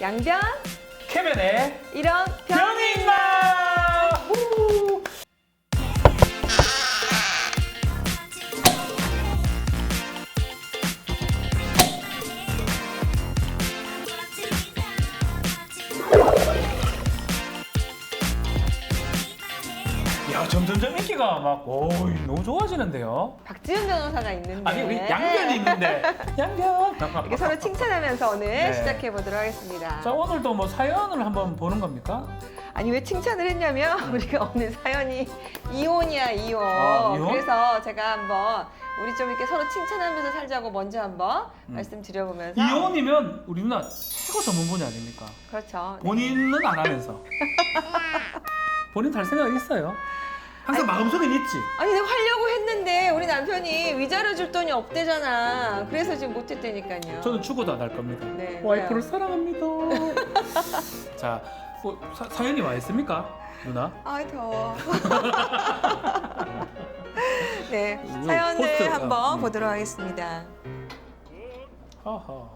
양변. 캐면에 이런 있 인기가 막 오이 너무 좋아지는데요. 박지훈 변호사가 있는데 아니 우리 양변이 있는데 양변. 이렇게 서로 칭찬하면서 오늘 네. 시작해 보도록 하겠습니다. 자 오늘도 뭐 사연을 한번 보는 겁니까? 아니 왜 칭찬을 했냐면 우리가 오늘 사연이 이혼이야 이혼. 아, 이혼? 그래서 제가 한번 우리 좀 이렇게 서로 칭찬하면서 살자고 먼저 한번 음. 말씀드려보면서 이혼이면 우리 누나 최고 전문 분야 아닙니까? 그렇죠. 네. 본인은 안 하면서 본인 달 생각 있어요. 항상 마음속엔 있지. 아니 내가 하려고 했는데 우리 남편이 위자료 줄 돈이 없대잖아. 그래서 지금 못했다니까요. 저는 죽어도 안 할 겁니다. 네, 와이프를 그래요. 사랑합니다. 자, 뭐, 사, 사연이 와 있습니까, 누나? 아 더워. 네 이거 사연을 포스트, 한번 음. 보도록 하겠습니다. 하하.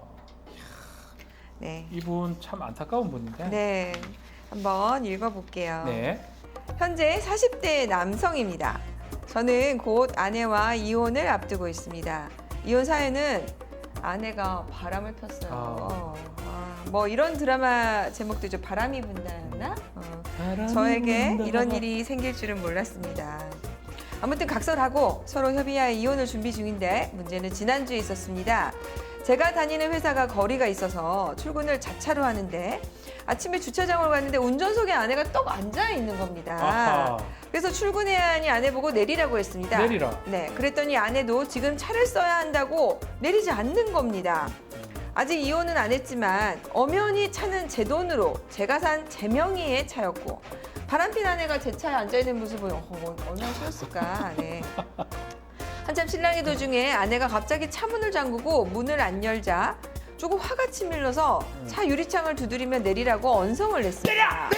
네. 이분 참 안타까운 분인데. 네. 한번 읽어볼게요. 네. 현재 40대 남성입니다. 저는 곧 아내와 이혼을 앞두고 있습니다. 이혼 사연은 아내가 바람을 폈어요. 아, 뭐 이런 드라마 제목도 있죠. 바람이 분다였나? 어. 저에게 이런 일이 생길 줄은 몰랐습니다. 아무튼 각설하고 서로 협의하여 이혼을 준비 중인데 문제는 지난주에 있었습니다. 제가 다니는 회사가 거리가 있어서 출근을 자차로 하는데 아침에 주차장으로 갔는데 운전석에 아내가 떡 앉아 있는 겁니다. 아하. 그래서 출근해야 하니 아내 보고 내리라고 했습니다. 내리라. 네, 그랬더니 아내도 지금 차를 써야 한다고 내리지 않는 겁니다. 아직 이혼은 안 했지만 엄연히 차는 제 돈으로 제가 산 제 명의의 차였고 바람핀 아내가 제 차에 앉아 있는 모습을 어, 얼마나 싫었을까. 네. 한참 신랑의 도중에 아내가 갑자기 차 문을 잠그고 문을 안 열자 조금 화가 치밀러서 차 유리창을 두드리며 내리라고 언성을 냈습니다.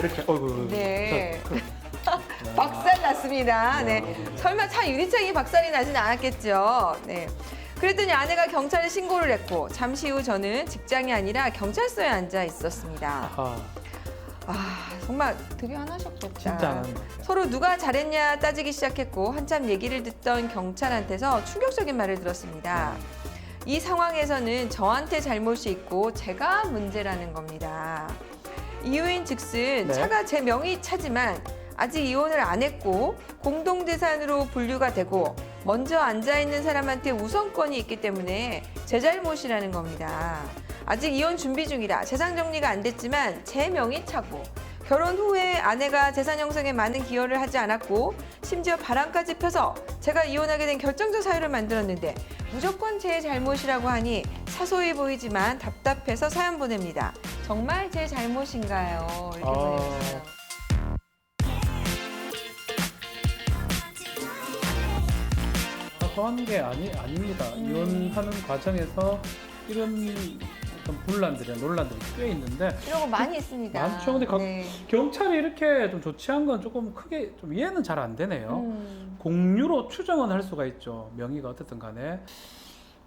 이렇게. 어이구. 네. 그, 그. 박살 났습니다. 네. 설마 차 유리창이 박살이 나진 않았겠죠. 네. 그랬더니 아내가 경찰에 신고를 했고 잠시 후 저는 직장이 아니라 경찰서에 앉아 있었습니다. 아하. 아 정말 되게 화나셨겠다. 진짜 안 한다. 서로 누가 잘했냐 따지기 시작했고 한참 얘기를 듣던 경찰한테서 충격적인 말을 들었습니다. 이 상황에서는 저한테 잘못이 있고 제가 문제라는 겁니다. 이유인 즉슨 네. 차가 제 명의 차지만 아직 이혼을 안 했고 공동재산으로 분류가 되고 먼저 앉아 있는 사람한테 우선권이 있기 때문에 제 잘못이라는 겁니다. 아직 이혼 준비 중이라 재산 정리가 안 됐지만 제 명의 차고 결혼 후에 아내가 재산 형성에 많은 기여를 하지 않았고 심지어 바람까지 펴서 제가 이혼하게 된 결정적 사유를 만들었는데 무조건 제 잘못이라고 하니 사소해 보이지만 답답해서 사연 보냅니다. 정말 제 잘못인가요? 이렇게 아. 보내주세요. 사소한 게 아니 아닙니다. 음. 이혼하는 과정에서 이런 어떤 분란들이 논란들이 꽤 있는데 이런 거 많이 있습니다. 많죠. 근데 각- 네. 경찰이 이렇게 좀 조치한 건 조금 크게 좀 이해는 잘 안 되네요. 음. 공유로 추정은 할 수가 있죠. 명의가 어쨌든 간에.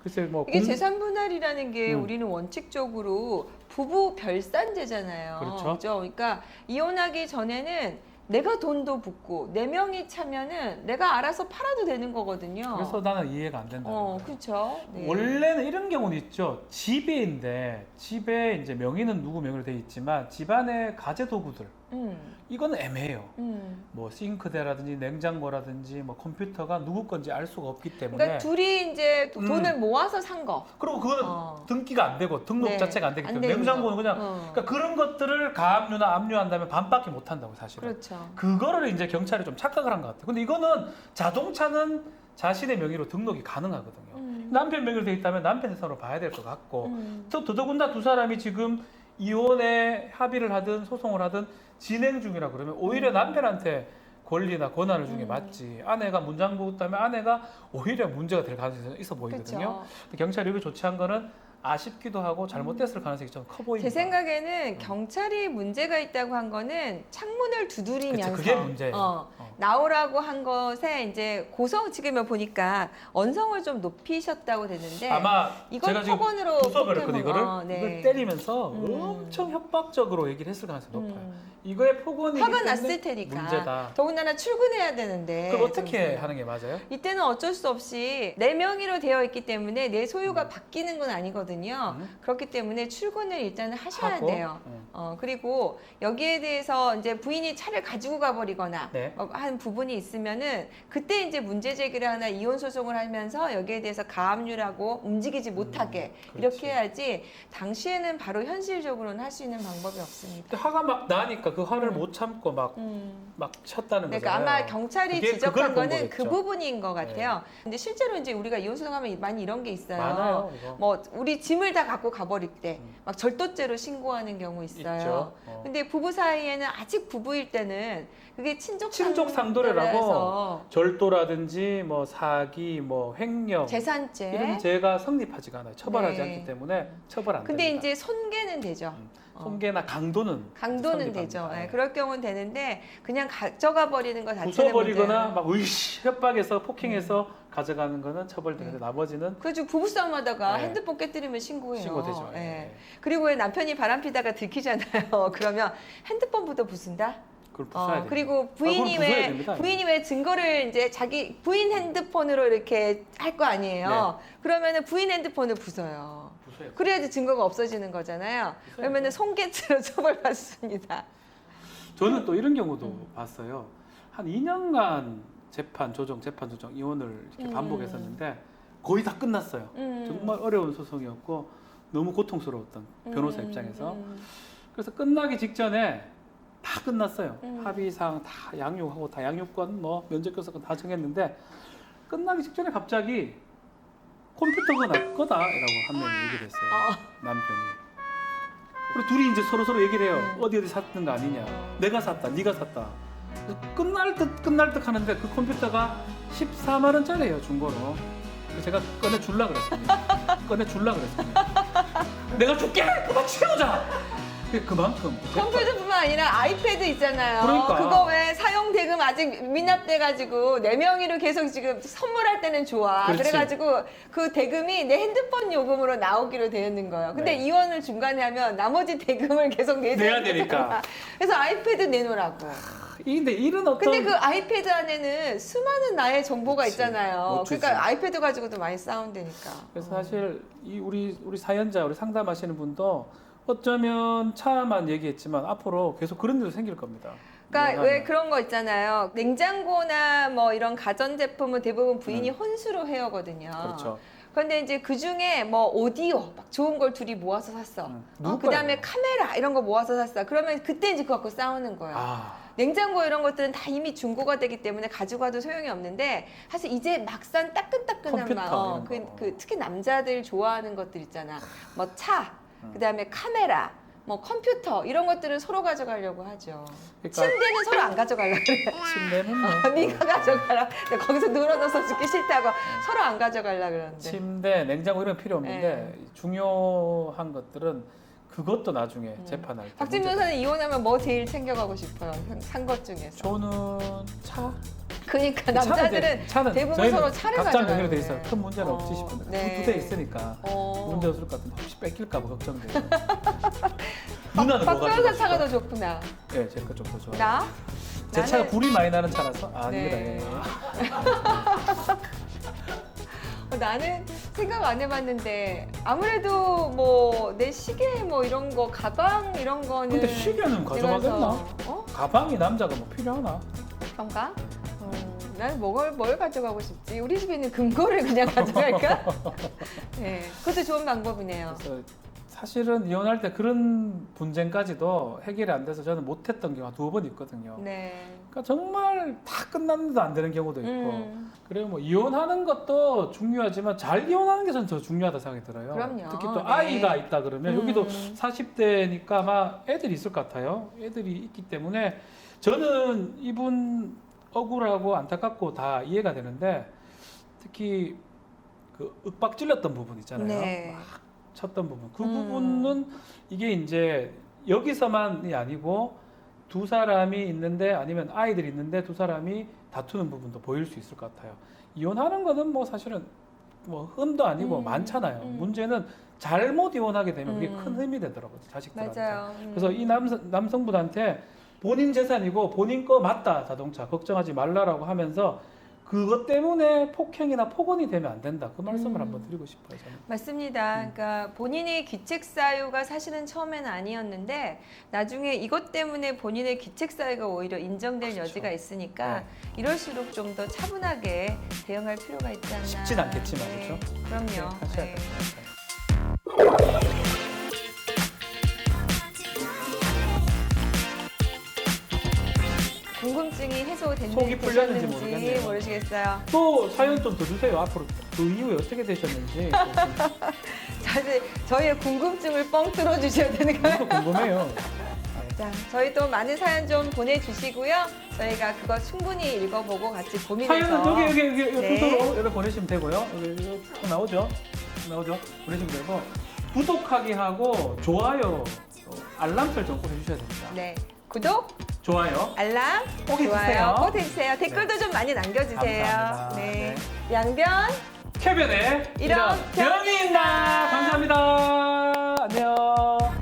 글쎄 뭐 이게 공- 재산 분할이라는 게 음. 우리는 원칙적으로 부부 별산제잖아요. 그렇죠. 그러니까 이혼하기 전에는 내가 돈도 붓고 내 명의 차면은 내가 알아서 팔아도 되는 거거든요. 그래서 나는 이해가 안 된다. 어, 그렇죠. 네. 원래는 이런 경우는 있죠. 집에인데 집에 이제 명의는 누구 명의로 돼 있지만 집안의 가재 도구들 음, 이거는 애매해요. 음. 뭐 싱크대라든지 냉장고라든지 뭐 컴퓨터가 누구 건지 알 수가 없기 때문에 그러니까 둘이 이제 음. 돈을 모아서 산 거. 그리고 그거는 어. 등기가 안 되고 등록 네, 자체가 안 되기 안 때문에 되는 냉장고는 거. 그냥 어. 그러니까 그런 것들을 가압류나 압류한다면 반밖에 못 한다고 사실은. 그렇죠. 그거를 이제 경찰이 좀 착각을 한 것 같아요. 근데 이거는 자동차는 자신의 명의로 등록이 가능하거든요. 음. 남편 명의로 돼 있다면 남편의 손으로 봐야 될 것 같고 음. 또 더더군다나 두 사람이 지금 이혼에 합의를 하든 소송을 하든 진행 중이라 그러면 오히려 남편한테 권리나 권한을 주는 게 음. 맞지 아내가 문장 보았다면 아내가 오히려 문제가 될 가능성이 있어 보이거든요. 경찰이 여기 조치한 거는 아쉽기도 하고 잘못됐을 가능성이 좀 커 보입니다. 제 생각에는 경찰이 문제가 있다고 한 거는 창문을 두드리면서 그쵸, 그게 문제예요. 어, 어. 나오라고 한 것에 이제 고성 지금 보니까 언성을 좀 높이셨다고 되는데 아마 이걸 제가 지금 폭언으로 부숴버렸거든요 이거를 어, 네. 이걸 때리면서 음. 엄청 협박적으로 얘기를 했을 가능성이 높아요. 음. 이거의 폭언이 화가 났을 테니까 문제다. 더군다나 출근해야 되는데 그럼 어떻게 좀 하는 게 맞아요? 이때는 어쩔 수 없이 내 명의로 되어 있기 때문에 내 소유가 바뀌는 건 아니거든요. 음. 그렇기 때문에 출근을 일단은 하셔야 하고, 돼요. 음. 어, 그리고 여기에 대해서 이제 부인이 차를 가지고 가버리거나 네. 어, 한 부분이 있으면은 그때 이제 문제 제기를 하나 이혼 소송을 하면서 여기에 대해서 가압류라고 움직이지 못하게 음. 이렇게 해야지 당시에는 바로 현실적으로는 할 수 있는 방법이 없습니다. 화가 막 나니까 그 화를 음. 못 참고 막막 음. 쳤다는 그러니까 거잖아요. 아마 경찰이 지적한 거는 그. 네. 부분인 것 같아요. 근데 실제로 이제 우리가 이혼 소송하면 많이 이런 게 있어요. 많아요. 뭐 우리 짐을 다 갖고 가버릴 때 음. 막 절도죄로 신고하는 경우 있어요. 어. 근데 부부 사이에는 아직 부부일 때는 그게 친족 친족 상도라서 상도례라고 절도라든지 뭐 사기, 뭐 횡령 재산죄. 이런 죄가 성립하지가 않아요. 처벌하지 네. 않기 때문에 처벌 안 근데 됩니다. 이제 손괴는 되죠. 음. 어. 손괴나 강도는 강도는 성립합니다. 되죠. 예, 네. 그럴 경우는 되는데 그냥 가져가 버리는 것 자체는 부숴버리거나 문제예요. 막 의시 협박해서 폭행해서 가져가는 거는 처벌되는데 나머지는 그래서 부부싸움하다가 네. 핸드폰 깨뜨리면 신고해요. 신고되죠. 예. 예. 그리고 왜 남편이 바람 피다가 들키잖아요. 그러면 핸드폰부터 부순다. 그걸 부숴야 어, 됩니다. 그리고 아, 왜 됩니다. 부인이 왜 증거를 이제 자기 부인 핸드폰으로 이렇게 할 거 아니에요. 그러면은 부인 핸드폰을 부숴요. 부숴야 그래야지 증거가 없어지는 거잖아요. 그러면은 손괴죄로 처벌받습니다. 저는 또 이런 경우도 음. 봤어요. 한 2년간 재판 조정, 재판 조정, 이혼을 이렇게 음. 반복했었는데 거의 다 끝났어요. 음. 정말 어려운 소송이었고 너무 고통스러웠던 변호사 음, 입장에서 음. 그래서 끝나기 직전에 다 끝났어요. 음. 합의상 다 양육하고 다 양육권 뭐 면접교섭권 다 정했는데 끝나기 직전에 갑자기 컴퓨터가 날 거다라고 한 명이 얘기를 했어요. 어. 남편이. 그리고 둘이 이제 서로 서로 얘기를 해요. 음. 어디 어디 샀는 거 아니냐. 어. 내가 샀다. 네가 샀다. 끝날 듯 끝날 듯 하는데 그 컴퓨터가 14만 원짜리예요 중고로. 제가 꺼내 줄라 그랬습니다. 꺼내 줄라 그랬습니다. 내가 줄게. 그만 치우자. 그만큼 컴퓨터뿐만 아니라 아이패드 있잖아요. 그러니까. 그거 왜 사용 대금 아직 미납돼 가지고 내 명의로 계속 지금 선물할 때는 좋아. 그렇지. 그래 가지고 그 대금이 내 핸드폰 요금으로 나오기로 되어 있는 거예요. 근데 네. 이혼을 중간에 하면 나머지 대금을 계속 내야 내야 되니까. 그래서 아이패드 내놓으라고. 이- 근데 이런 어떤 근데 그 아이패드 안에는 수많은 나의 정보가 그치. 있잖아요. 못 주지. 그러니까 아이패드 가지고도 많이 싸운다니까. 그래서 어. 사실 이 우리 우리 사연자 우리 상담하시는 분도 어쩌면 차만 얘기했지만 앞으로 계속 그런 일도 생길 겁니다. 그러니까. 왜 그런 거 있잖아요. 냉장고나 뭐 이런 가전 제품은 대부분 부인이 음. 혼수로 해오거든요. 그렇죠. 그런데 이제 그 중에 뭐 오디오 막 좋은 걸 둘이 모아서 샀어. 음. 어, 그 다음에 거예요? 카메라 이런 거 모아서 샀어. 그러면 그때 이제 그거 갖고 싸우는 거예요. 아, 냉장고 이런 것들은 다 이미 중고가 되기 때문에 가져가도 소용이 없는데 사실 이제 막상 따끈따끈한 막, 어, 그, 거. 그 특히 남자들 좋아하는 것들 있잖아. 뭐 차, 음. 그다음에 카메라, 뭐 컴퓨터 이런 것들은 서로 가져가려고 하죠. 그러니까 침대는 서로 안 가져가려고 그래. 침대는 뭐 어, 네가 가져가라. 내가 거기서 늘어져서 죽기 싫다고 서로 안 가져가려 그러는데. 침대, 냉장고 이런 거 필요 없는데 네. 중요한 것들은 그것도 나중에 음. 재판할 때. 박진 문제가 변호사는 이혼하면 뭐 제일 챙겨가고 싶어요? 산 것 중에서. 저는 차. 그러니까 남자들은 차는 대부분 저희는 서로 차를 각자 가져가는데. 연결돼 있어요. 큰 문제는 어, 없지 싶은데 네. 두 대 있으니까 어. 문제 없을 것 같은데 혹시 뺏길까 봐 걱정돼요. 누나는 박 뭐가 변호사 차가 더 좋구나. 네, 제거좀더 좋아요. 나? 제 차가 나는- 불이 많이 나는 차라서 아, 아닙니다. 네. 예. 어, 나는 생각 안 해봤는데 아무래도 뭐 내 시계 뭐 이런 거 가방 이런 거는 근데 시계는 가져가겠나? 어? 가방이 남자가 뭐 필요하나? 그런가? 어, 나는 뭘, 뭘 가져가고 싶지? 우리 집에 있는 금고를 그냥 가져갈까? 네, 그것도 좋은 방법이네요. 그래서 사실은 이혼할 때 그런 분쟁까지도 해결이 안 돼서 저는 못했던 경우가 두 번 있거든요. 네. 그러니까 정말 다 끝났는데도 안 되는 경우도 있고. 음, 그래요, 뭐 이혼하는 것도 중요하지만 잘 이혼하는 게 저는 더 중요하다 생각이 들어요. 그럼요. 특히 또 네. 아이가 있다 그러면 여기도 음. 40대니까 아마 애들이 있을 것 같아요. 애들이 있기 때문에 저는 이분 억울하고 안타깝고 다 이해가 되는데 특히 그 윽박 질렀던 부분 있잖아요. 네. 막 쳤던 부분. 그 음. 부분은 이게 이제 여기서만이 아니고 두 사람이 있는데 아니면 아이들이 있는데 두 사람이 다투는 부분도 보일 수 있을 것 같아요. 이혼하는 거는 뭐 사실은 뭐 흠도 아니고 음, 많잖아요. 음. 문제는 잘못 이혼하게 되면 그게 음. 큰 흠이 되더라고요. 자식들한테. 맞아요. 음. 그래서 이 남성, 남성분한테 본인 재산이고 본인 거 맞다 자동차 걱정하지 말라라고 하면서 그것 때문에 폭행이나 폭언이 되면 안 된다 그 말씀을 음. 한번 드리고 싶어요 저는. 맞습니다. 음. 그러니까 본인의 귀책 사유가 사실은 처음에는 아니었는데 나중에 이것 때문에 본인의 귀책 사유가 오히려 인정될 그렇죠. 여지가 있으니까 네. 이럴수록 좀 더 차분하게 대응할 필요가 있지 않나. 쉽진 않겠지만, 네, 그렇죠? 그럼요. 하셔야 네. 됐는지 속이 풀렸는지 모르겠네요. 모르시겠어요. 또 사연 좀 더 주세요 앞으로 그 이후에 어떻게 되셨는지 사실 저희의 궁금증을 뻥 뚫어 주셔야 되는 거예요. 저도 궁금해요. 자, 저희 또 많은 사연 좀 보내주시고요. 저희가 그거 충분히 읽어보고 같이 고민해서 사연은 여기 여기 여기 여기 네. 주소로 여기 보내시면 되고요. 여기, 나오죠? 나오죠? 보내시면 되고 구독하기 하고 좋아요, 또 알람 설정 꼭 해주셔야 됩니다. 네 구독, 좋아요. 알람, 꼭 해주세요. 꼭 해주세요. 댓글도 네. 좀 많이 남겨주세요. 감사합니다. 네. 네. 양변, 캐변에 이런 병이 있나. 감사합니다. 안녕.